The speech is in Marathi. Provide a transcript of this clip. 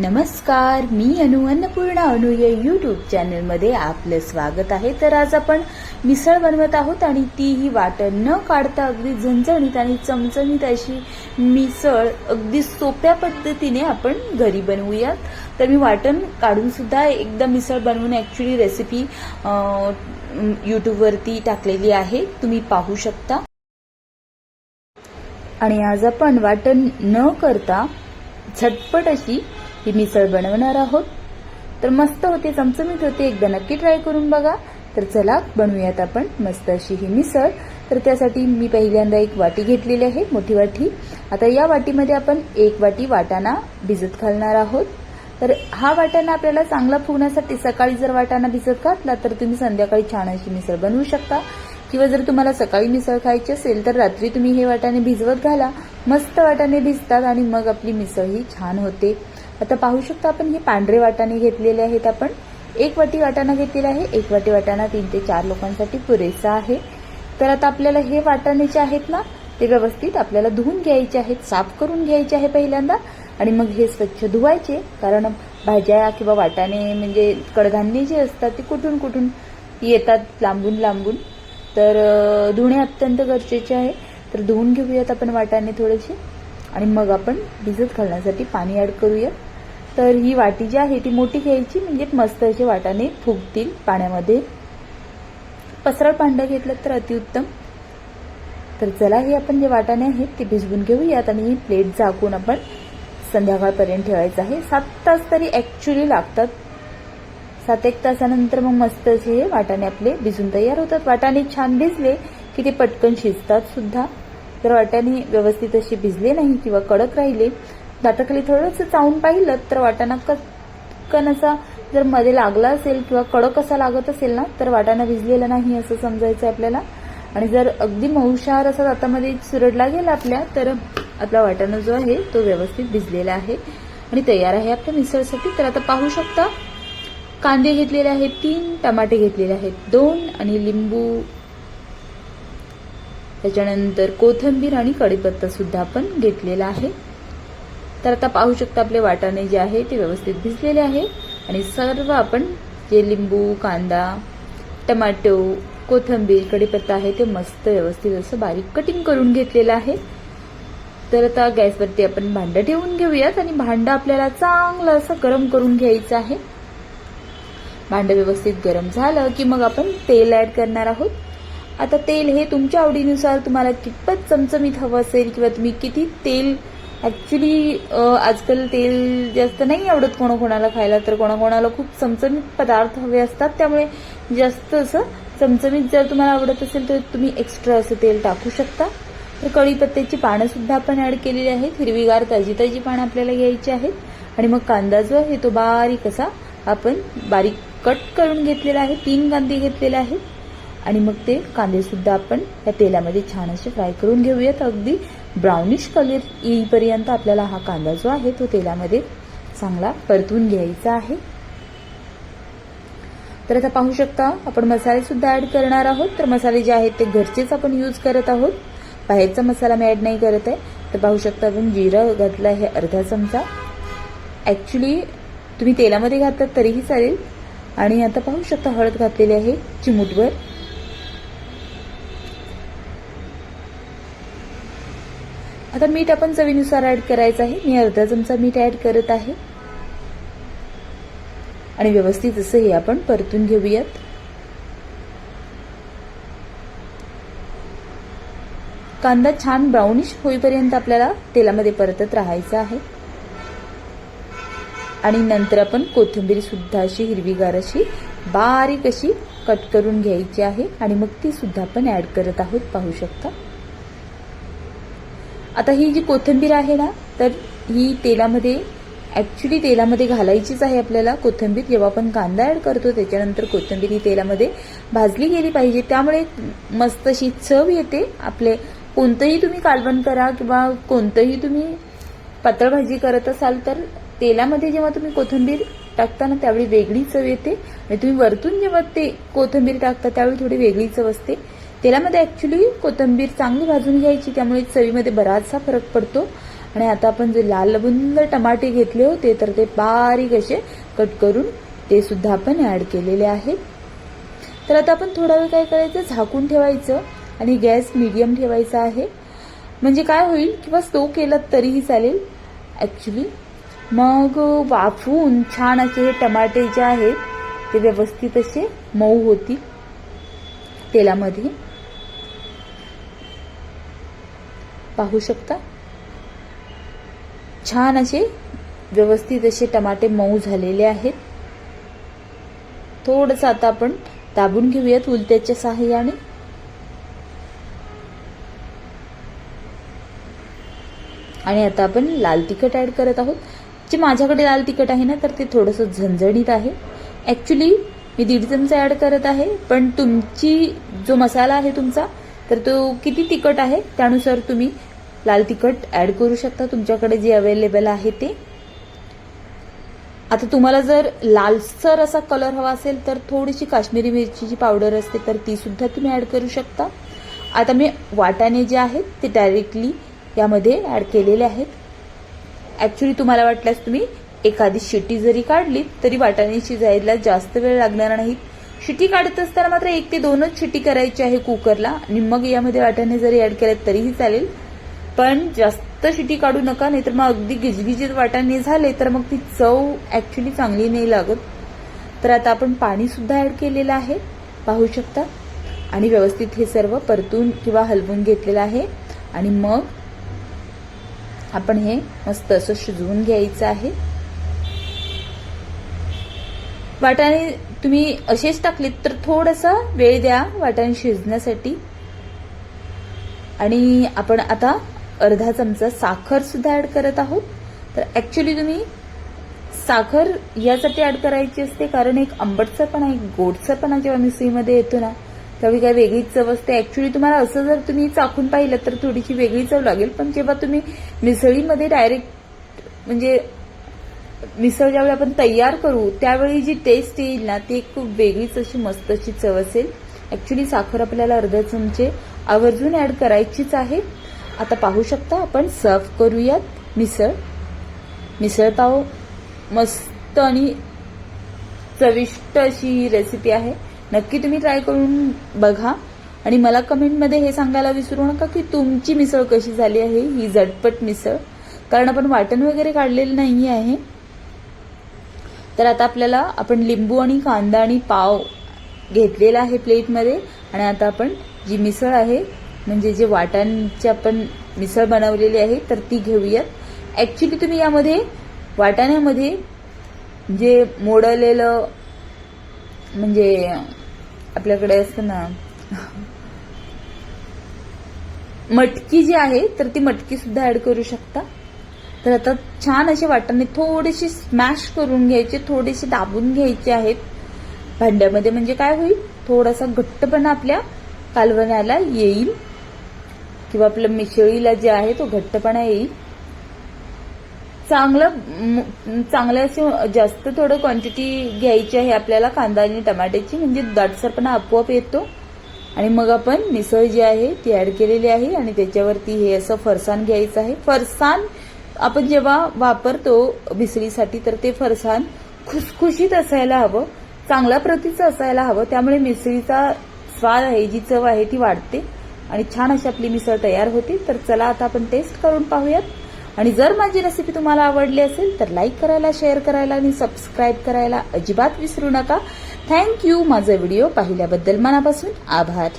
नमस्कार मी अनु अन्नपूर्णा अनु या यूट्यूब चॅनलमध्ये आपलं स्वागत आहे. तर आज आपण मिसळ बनवत आहोत आणि तीही वाटण न काढता अगदी झणझणीत आणि चमचमीत अशी मिसळ अगदी सोप्या पद्धतीने आपण घरी बनवूयात. तर मी वाटण काढून सुद्धा एकदा मिसळ बनवून ॲक्च्युली रेसिपी यूट्यूबवरती टाकलेली आहे. तुम्ही पाहू शकता. आणि आज आपण वाटण न करता झटपट अशी ही मिसळ बनवणार आहोत. तर मस्त होते चमचमीत होते. एकदा नक्की ट्राय करून बघा. तर चला बनवूयात आपण मस्त अशी ही मिसळ. तर त्यासाठी मी पहिल्यांदा एक वाटी घेतलेली आहे मोठी वाटी. आता या वाटीमध्ये आपण एक वाटी वाटाणा भिजत घालणार आहोत. तर हा वाटाणा आपल्याला चांगला फुगण्यासाठी सकाळी जर वाटाणा भिजत घातला तर तुम्ही संध्याकाळी छान अशी मिसळ बनवू शकता. किंवा जर तुम्हाला सकाळी मिसळ खायची असेल तर रात्री तुम्ही हे वाटाणे भिजवत घाला. मस्त वाटाणे भिजतात आणि मग आपली मिसळ ही छान होते. आता पाहू शकता आपण हे पांढरे वाटाणे घेतलेले आहेत आपण. एक वाटी वाटाणा घेतलेला आहे. एक वाटी वाटाणा तीन ते चार लोकांसाठी पुरेसा आहे. तर आता आपल्याला हे वाटाणे जे आहेत ना ते व्यवस्थित आपल्याला धुवून घ्यायचे आहेत साफ करून घ्यायचे आहे पहिल्यांदा. आणि मग हे स्वच्छ धुवायचे कारण भाज्या किंवा वाटाणे म्हणजे कडधान्य जे असतात ते कुठून कुठून येतात लांबून लांबून. तर धुणे अत्यंत गरजेचे आहे. तर धुवून घेऊयात आपण वाटाणे थोडेसे. आणि मग आपण भिजत घालण्यासाठी पाणी ॲड करूया तर ही वाटी जी आहे ती मोठी घ्यायची म्हणजे मस्त असे वाटाने फुगतील पाण्यामध्ये. पसरळ भांडं घेतलं तर अतिउत्तम. तर चला हे आपण जे वाटाणे आहेत ते भिजवून घेऊयात आणि ही प्लेट झाकून आपण संध्याकाळपर्यंत ठेवायचं आहे. सात तास तरी ऍक्च्युली लागतात. सात एक तासानंतर मग मस्त असे हे वाटाणे आपले भिजून तयार होतात. वाटाणे छान भिजले की ते पटकन शिजतात सुद्धा. जर वाटाणे व्यवस्थित असे भिजले नाही किंवा कडक राहिले दाताखाली थोडंसं चावून पाहिलं तर वाटाणा कटकन असा जर मध्ये लागला असेल किंवा कडक असा लागत असेल ना तर वाटाणा भिजलेला नाही असं समजायचं आपल्याला. आणि जर अगदी मऊशार असा दातामध्ये सुरडला गेला आपल्या तर आपला वाटाणा जो आहे तो व्यवस्थित भिजलेला आहे. आणि तयार आहे आपल्या मिसळसाठी. तर आता पाहू शकता कांदे घेतलेले आहेत तीन टमाटे घेतलेले आहेत दोन आणि लिंबू त्याच्यानंतर कोथंबीर आणि कडीपत्ता सुद्धा आपण घेतलेला आहे. तर आता पाहू शकता आपले वाटाणे जे आहे ते व्यवस्थित भिजलेले आहे. आणि सर्व आपण जे लिंबू कांदा टमाटो कोथंबीर कढीपत्ता आहे ते मस्त व्यवस्थित असं बारीक कटिंग करून घेतलेलं आहे. तर आता गॅसवरती आपण भांडं ठेवून घेऊयात आणि भांडं आपल्याला चांगलं असं गरम करून घ्यायचं आहे. भांडं व्यवस्थित गरम झालं की मग आपण तेल ऍड करणार आहोत. आता तेल हे तुमच्या आवडीनुसार तुम्हाला कितपत चमचमीत हवं असेल किंवा तुम्ही किती तेल ऍक्च्युली आजकाल तेल जास्त नाही आवडत कोणाकोणाला खायला तर कोणाकोणाला खूप चमचमीत पदार्थ हवे असतात त्यामुळे जास्त असं चमचमीत जर तुम्हाला आवडत असेल तर तुम्ही एक्स्ट्रा असं तेल टाकू शकता. तर कढीपत्त्याची पानं सुद्धा आपण ऍड केलेली आहेत हिरवीगार ताजी ताजी पानं आपल्याला घ्यायची आहेत. आणि मग कांदा जो आहे तो बारीक असा आपण बारीक कट करून घेतलेला आहे तीन कांदे घेतलेले आहेत. आणि मग ते कांदेसुद्धा आपण या तेलामध्ये छान असे फ्राय करून घेऊयात. अगदी ब्राउनिश कलर येईपर्यंत आपल्याला हा कांदा जो आहे तो तेलामध्ये चांगला परतून घ्यायचा आहे. तर आता पाहू शकता आपण मसाले सुद्धा ऍड करणार आहोत. तर मसाले जे आहेत ते घरचेच आपण यूज करत आहोत. बाहेरचा मसाला मी ऍड नाही करत आहे. तर पाहू शकता आपण जिरं घातलं आहे अर्धा चमचा. ॲक्च्युली तुम्ही तेलामध्ये घातलात तरीही चालेल. आणि आता पाहू शकता हळद घातलेली आहे चिमूटवर आता मीठ आपण चवीनुसार ऍड करायचं आहे. मी अर्धा चमचा मीठ ऍड करत आहे. आणि व्यवस्थित असं हे आपण परतून घेऊयात. कांदा छान ब्राउनिश होईपर्यंत आपल्याला तेलामध्ये परतत राहायचं आहे. आणि नंतर आपण कोथिंबीर सुद्धा अशी हिरवीगार अशी बारीक अशी कट करून घ्यायची आहे. आणि मग ती सुद्धा आपण ऍड करत आहोत. पाहू शकता. आता ही जी कोथिंबीर आहे ना तर ही तेलामध्ये ॲक्च्युली तेलामध्ये घालायचीच आहे आपल्याला कोथिंबीर. जेव्हा आपण कांदा ॲड करतो त्याच्यानंतर कोथिंबीर ही तेलामध्ये भाजली गेली पाहिजे. त्यामुळे मस्त अशी चव येते. आपले कोणतंही तुम्ही कालवण करा किंवा कोणतंही तुम्ही पातळ भाजी करत असाल तर तेलामध्ये जेव्हा तुम्ही कोथिंबीर टाकता ना त्यावेळी वेगळी चव येते. आणि तुम्ही वरतून जेव्हा ते कोथिंबीर टाकता त्यावेळी थोडी वेगळी चव असते. तेलामध्ये ॲक्च्युली कोथिंबीर चांगली भाजून घ्यायची त्यामुळे चवीमध्ये बराचसा फरक पडतो. आणि आता आपण जे लाल लबुंद टमाटे घेतले होते तर ते बारीक असे कट करून ते सुद्धा आपण ऍड केलेले आहेत. तर आता आपण थोडा वेळ काय करायचं? झाकून ठेवायचं आणि गॅस मीडियम ठेवायचा आहे. म्हणजे काय होईल? किंवा स्लो केलं तरीही चालेल. ॲक्च्युली मग वाफवून छान असे हे टमाटे जे आहेत ते व्यवस्थित असे मऊ होतील तेलामध्ये. पाहू शकता. छान असे व्यवस्थित असे टमाटे मऊ झालेले आहेत. थोडंसं आता आपण दाबून घेऊयात उलट्याच्या सहाय्याने. आणि आता आपण लाल तिखट ऍड करत आहोत. जे माझ्याकडे लाल तिखट आहे ना तर ते थोडंसं झणझणीत आहे. ॲक्च्युली मी दीड चमचा ऍड करत आहे पण तुमची जो मसाला आहे तुमचा तर तो किती तिखट आहे? त्यानुसार तुम्ही लाल तिखट ॲड करू शकता. तुमच्याकडे जे अवेलेबल आहे ते. आता तुम्हाला जर लालसर असा कलर हवा असेल तर थोडीशी काश्मीरी मिरचीची पावडर असते तर ती सुद्धा तुम्ही ॲड करू शकता. आता मी वाटाणे जे आहेत ते डायरेक्टली यामध्ये ॲड केलेले आहेत. ॲक्च्युली तुम्हाला वाटल्यास तुम्ही एखादी शिटी जरी काढली तरी वाटाणे शिजायला जास्त वेळ लागणार नाही. शिटी काढत असताना मात्र एक ते दोनच शिटी करायची आहे कुकरला. आणि मग यामध्ये वाटाणे जरी ऍड केले तरीही चालेल. पण जास्त शिटी काढू नका नाहीतर मग अगदी गिजगिजीत वाटाणे झाले तर मग ती चव ऍक्च्युली चांगली नाही लागत. तर आता आपण पाणी सुद्धा ऍड केलेलं आहे. पाहू शकता. आणि व्यवस्थित हे सर्व परतून किंवा हलवून घेतलेलं आहे. आणि मग आपण हे मस्त असं शिजवून घ्यायचं आहे. वाटाणे तुम्ही असेच टाकलेत तर थोडासा वेळ द्या वाटाणे शिजण्यासाठी. आणि आपण आता अर्धा चमचा साखर सुद्धा ऍड करत आहोत. तर ऍक्च्युली तुम्ही साखर यासाठी ऍड करायची असते कारण एक आंबटसरपणा एक गोडसरपणा जेव्हा मिसळीमध्ये येतो ना त्यावेळी काय वेगळीच चव असते. ऍक्च्युली तुम्हाला असं जर तुम्ही चाखून पाहिलं तर थोडीशी वेगळी चव लागेल. पण जेव्हा तुम्ही मिसळीमध्ये डायरेक्ट म्हणजे मिसळ ज्यावेळी आपण तयार करू त्यावेळी जी टेस्ट येईल ना ती खूप वेगळीच अशी मस्त अशी चव असेल. ऍक्च्युली साखर आपल्याला अर्धा चमचे आवर्जून ऍड करायचीच आहे. आता पाहू शकता आपण सर्व करूयात मिसळ. मिसळपाव मस्त आणि चविष्ट अशी ही रेसिपी आहे. नक्की तुम्ही ट्राय करून बघा. आणि मला कमेंटमध्ये हे सांगायला विसरू नका की तुमची मिसळ कशी झाली आहे ही झटपट मिसळ. कारण आपण वाटण वगैरे काढलेलं नाही आहे तर आता आपल्याला आपण लिंबू आणि कांदा आणि पाव घेतलेला आहे प्लेटमध्ये. आणि आता आपण जी मिसळ आहे म्हणजे जे वाटाणची आपण मिसळ बनवलेली आहे तर ती घेऊयात. ॲक्च्युली तुम्ही यामध्ये वाटाण्यामध्ये जे मोडलेलं म्हणजे आपल्याकडे असतं ना मटकी जी आहे तर ती मटकी सुद्धा ऍड करू शकता. तर आता छान असे वाटाणे थोडेसे स्मॅश करून घ्यायचे थोडेसे दाबून घ्यायचे आहेत. भांड्यामध्ये म्हणजे काय होईल? थोडासा घट्टपणा आपल्या कालवण्याला येईल. किंवा आपल्या मिसळीला जे आहे तो घट्टपणा येईल. चांगलं चांगलं असे जास्त थोडं क्वांटिटी घ्यायची आहे आपल्याला कांदा आणि टमाट्याची. म्हणजे दाटसरपणा आपोआप येतो. आणि मग आपण मिसळ जी आहे ती ऍड केलेली आहे. आणि त्याच्यावरती हे असं फरसाण घ्यायचं आहे. फरसाण आपण जेव्हा वापरतो मिसळीसाठी तर ते फरसाण खुसखुशीत असायला हवं चांगल्या प्रतीचं असायला हवं. त्यामुळे मिसळीचा स्वाद आहे जी चव आहे ती वाढते आणि छान अशी आपली मिसळ तयार होते. तर चला आता आपण टेस्ट करून पाहूयात. आणि जर माझी रेसिपी तुम्हाला आवडली असेल तर लाईक करायला शेअर करायला आणि सबस्क्राईब करायला अजिबात विसरू नका. थँक्यू माझा व्हिडिओ पाहिल्याबद्दल मनापासून आभार.